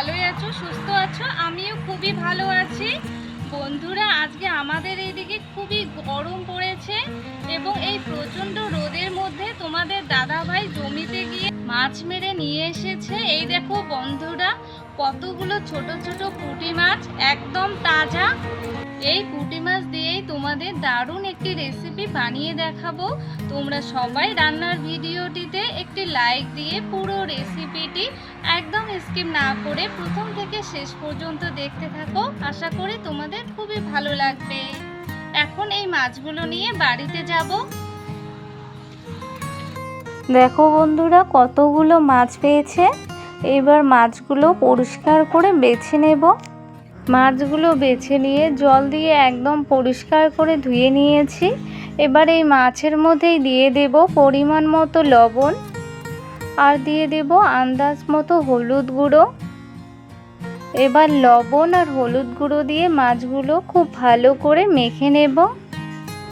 ভালোই আছো, সুস্থ আছো? আমিও খুবই ভালো আছি। বন্ধুরা, আজকে আমাদের এইদিকে খুবই গরম পড়েছে এবং এই প্রচণ্ড রোদের মধ্যে তোমাদের দাদাভাই জমিতে গিয়ে মাছ মেরে নিয়ে এসেছে। এই দেখো বন্ধুরা কতগুলো ছোট ছোট পুঁটি মাছ একদম তাজা? এই পুঁটি মাছ দিয়েই তোমাদের দারুণ একটি রেসিপি বানিয়ে দেখাবো। তোমরা সবাই রান্নার ভিডিওটিতে একটি লাইক দিয়ে পুরো রেসিপিটি একদম স্কিপ না করে প্রথম থেকে শেষ পর্যন্ত দেখতে থাকো। আশা করি তোমাদের খুবই ভালো লাগবে। এখন এই মাছগুলো নিয়ে বাড়িতে যাব। দেখো বন্ধুরা, কতগুলো মাছ পেয়েছে। এবার মাছগুলো পরিষ্কার করে বেছে নেব। মাছগুলো বেছে নিয়ে জল দিয়ে একদম পরিষ্কার করে ধুয়ে নিয়েছি। এবার এই মাছের মধ্যেই দিয়ে দেব পরিমাণ মতো লবণ আর দিয়ে দেব আন্দাজ মতো হলুদ গুঁড়ো। এবার লবণ আর হলুদ গুঁড়ো দিয়ে মাছগুলো খুব ভালো করে মেখে নেব।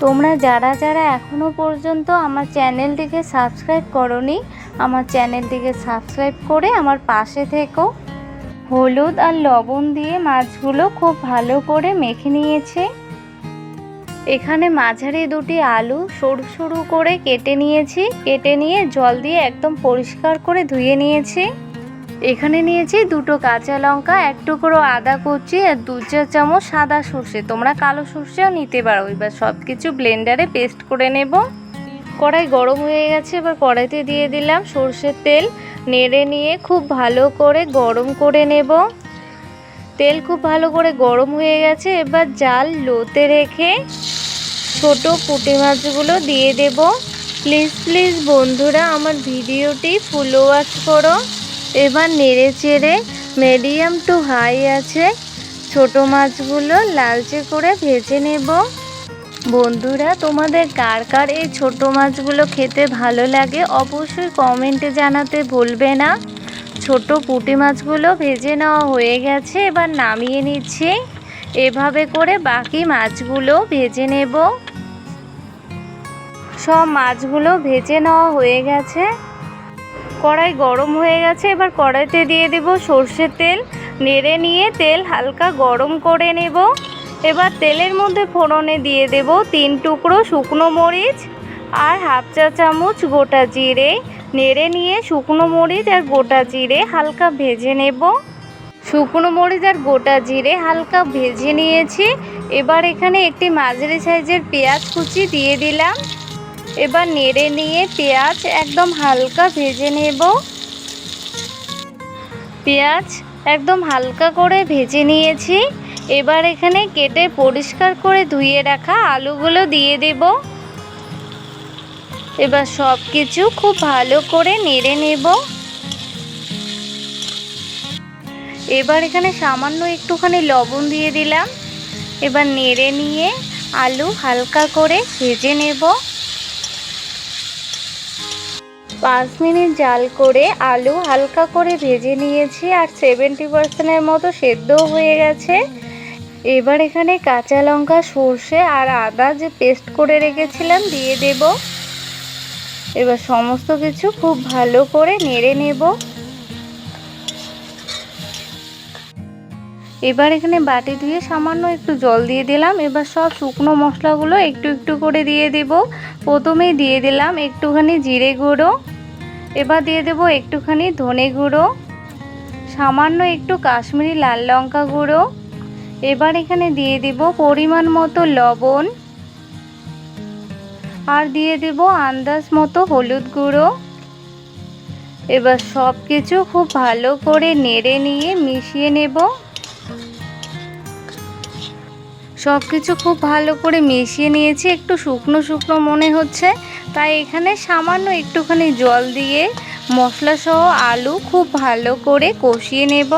তোমরা যারা যারা এখনও পর্যন্ত আমার চ্যানেলটিকে সাবস্ক্রাইব করনি, আমার চ্যানেলটিকে সাবস্ক্রাইব করে আমার পাশে থেকো। হলুদ আর লবণ দিয়ে মাছগুলো খুব ভালো করে মেখে নিয়েছে। এখানে মাঝারি দুটি আলু সরু সরু করে কেটে নিয়েছি। কেটে নিয়ে জল দিয়ে একদম পরিষ্কার করে ধুয়ে নিয়েছি। এখানে নিয়েছি দুটো কাঁচা লঙ্কা, এক টুকরো আদা কুচি আর দু চা চামচ সাদা সর্ষে। তোমরা কালো সর্ষেও নিতে পারো। এবার সব কিছু ব্লেন্ডারে পেস্ট করে নেব। কড়াই গরম হয়ে গেছে, এবার কড়াইতে দিয়ে দিলাম সর্ষের তেল। নেড়ে নিয়ে খুব ভালো করে গরম করে নেব। তেল খুব ভালো করে গরম হয়ে গেছে, এবার জাল লোতে রেখে ছোট পুঁটি মাছগুলো দিয়ে দেব। প্লিজ প্লিজ বন্ধুরা, আমার ভিডিওটি ফুল ওয়াচ করো। এবার নেড়ে চেড়ে মিডিয়াম টু হাই আছে, ছোট মাছগুলো লালচে করে ভেজে নেব। বন্ধুরা, তোমাদের কার কার এই ছোট মাছগুলো খেতে ভালো লাগে অবশ্যই কমেন্টে জানাতে ভুলবে না। ছোট পুঁটি মাছগুলো ভেজে নেওয়া হয়ে গেছে, এবার নামিয়ে নিচ্ছি। এভাবে করে বাকি মাছগুলো ভেজে নেব। সব মাছগুলো ভেজে নেওয়া হয়ে গেছে। কড়াই গরম হয়ে গেছে, এবার কড়াইতে দিয়ে দেব সর্ষের তেল। নেড়ে নিয়ে তেল হালকা গরম করে নেব। এবার তেলের মধ্যে ফোড়নে দিয়ে দেব তিন টুকরো শুকনো মরিচ আর হাফ চা চামচ গোটা জিরে। নেড়ে নিয়ে শুকনো মরিচ আর গোটা জিরে হালকা ভেজে নেব। শুকনো মরিচ আর গোটা জিরে হালকা ভেজে নিয়েছি। এবার এখানে একটি মাঝারি সাইজের পেঁয়াজ কুচি দিয়ে দিলাম। এবার নেড়ে নিয়ে পেঁয়াজ একদম হালকা ভেজে নেব। পেঁয়াজ একদম হালকা করে ভেজে নিয়েছি। এবার এখানে কেটে পরিষ্কার করে ধুয়ে রাখা আলুগুলো দিয়ে দেব। এবার সব কিছু খুব ভালো করে নেড়ে নেব। এবার এখানে সামান্য একটুখানি লবণ দিয়ে দিলাম। এবার নেড়ে নিয়ে আলু হালকা করে ভেজে নেব। পাঁচ মিনিট জাল করে আলু হালকা করে ভেজে নিয়েছি আর সেভেন্টি পার্সেন্টের মতো সেদ্ধও হয়ে গেছে। এবার এখানে কাঁচা লঙ্কা, সর্ষে আর আদা যে পেস্ট করে রেখেছিলাম দিয়ে দেব। এবার সমস্ত কিছু খুব ভালো করে নেড়ে নেব। এবার এখানে বাটি ধুয়ে সামান্য একটু জল দিয়ে দিলাম। এবার সব শুকনো মশলাগুলো একটু একটু করে দিয়ে দেব। প্রথমেই দিয়ে দিলাম একটুখানি জিরে গুঁড়ো। এবার দিয়ে দেব একটুখানি ধনে গুঁড়ো, সামান্য একটু কাশ্মীরি লাল লঙ্কা গুঁড়ো। এবার এখানে দিয়ে দেব পরিমাণ মতো লবণ। আর দিয়ে দেব আন্দাজ মতো হলুদ গুঁড়ো। এবার সব কিছু খুব ভালো করে নেড়ে নিয়ে মিশিয়ে নেব। সব কিছু খুব ভালো করে মিশিয়ে নিয়েছি, একটু শুকনো শুকনো মনে হচ্ছে। তাই এখানে সামান্য একটুখানি জল দিয়ে মশলা সহ আলু খুব ভালো করে কষিয়ে নেব।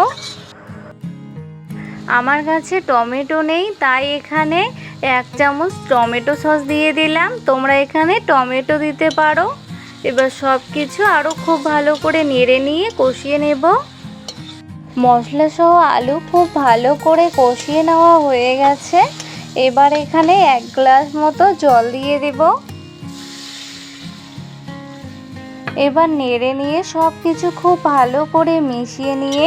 আমার কাছে টমেটো নেই, তাই এখানে এক চামচ টমেটো সস দিয়ে দিলাম। তোমরা এখানে টমেটো দিতে পারো। এবার সব কিছু আরও খুব ভালো করে নেড়ে নিয়ে কষিয়ে নেব। মশলা সহ আলু খুব ভালো করে কষিয়ে নেওয়া হয়ে গেছে। এবার এখানে এক গ্লাস মতো জল দিয়ে দেব। এবার নেড়ে নিয়ে সব কিছু খুব ভালো করে মিশিয়ে নিয়ে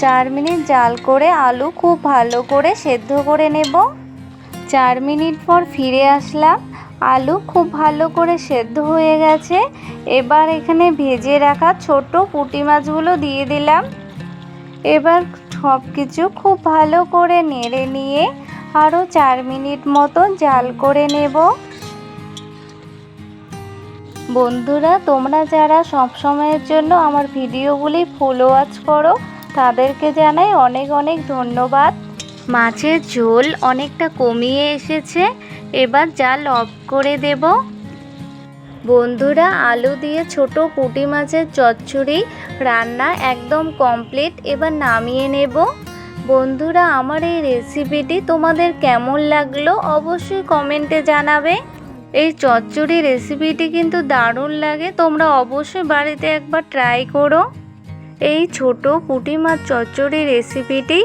চার মিনিট জাল করে আলু খুব ভালো করে সেদ্ধ করে নেব। চার মিনিট পর ফিরে আসলাম। আলু খুব ভালো করে সেদ্ধ হয়ে গেছে। এবার এখানে ভেজে রাখা ছোট পুঁটি মাছগুলো দিয়ে দিলাম। এবার সব কিছু খুব ভালো করে নেড়ে নিয়ে আরও চার মিনিট মতো জাল করে নেব। বন্ধুরা, তোমরা যারা সব সময়ের জন্য আমার ভিডিওগুলি ফুল ওয়াচ করো, তাদেরকে জানাই অনেক অনেক ধন্যবাদ। মাছের ঝোল অনেকটা কমিয়ে এসেছে, এবার জাল অফ করে দেব। বন্ধুরা, আলু দিয়ে ছোট পুঁটি মাছের চচ্চড়ি রান্না একদম কমপ্লিট এবার নামিয়ে নেব। বন্ধুরা, আমার এই রেসিপিটি তোমাদের কেমন লাগল অবশ্যই কমেন্টে জানাবে। এই চচ্চড়ি রেসিপিটি কিন্তু দারুণ লাগে। তোমরা অবশ্যই বাড়িতে একবার ট্রাই করো। এই ছোট পুঁটি মাছ চচ্চড়ি রেসিপিটি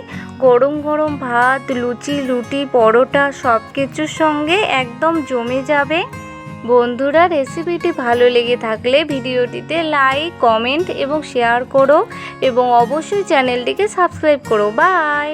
গরম গরম ভাত, লুচি, রুটি, পরোটা সব কিছুর সঙ্গে একদম জমে যাবে। বন্ধুরা রেসিপিটি ভালো লেগে থাকলে ভিডিওটিতে লাইক কমেন্ট এবং শেয়ার করো এবং অবশ্যই চ্যানেলটিকে সাবস্ক্রাইব করো। বাই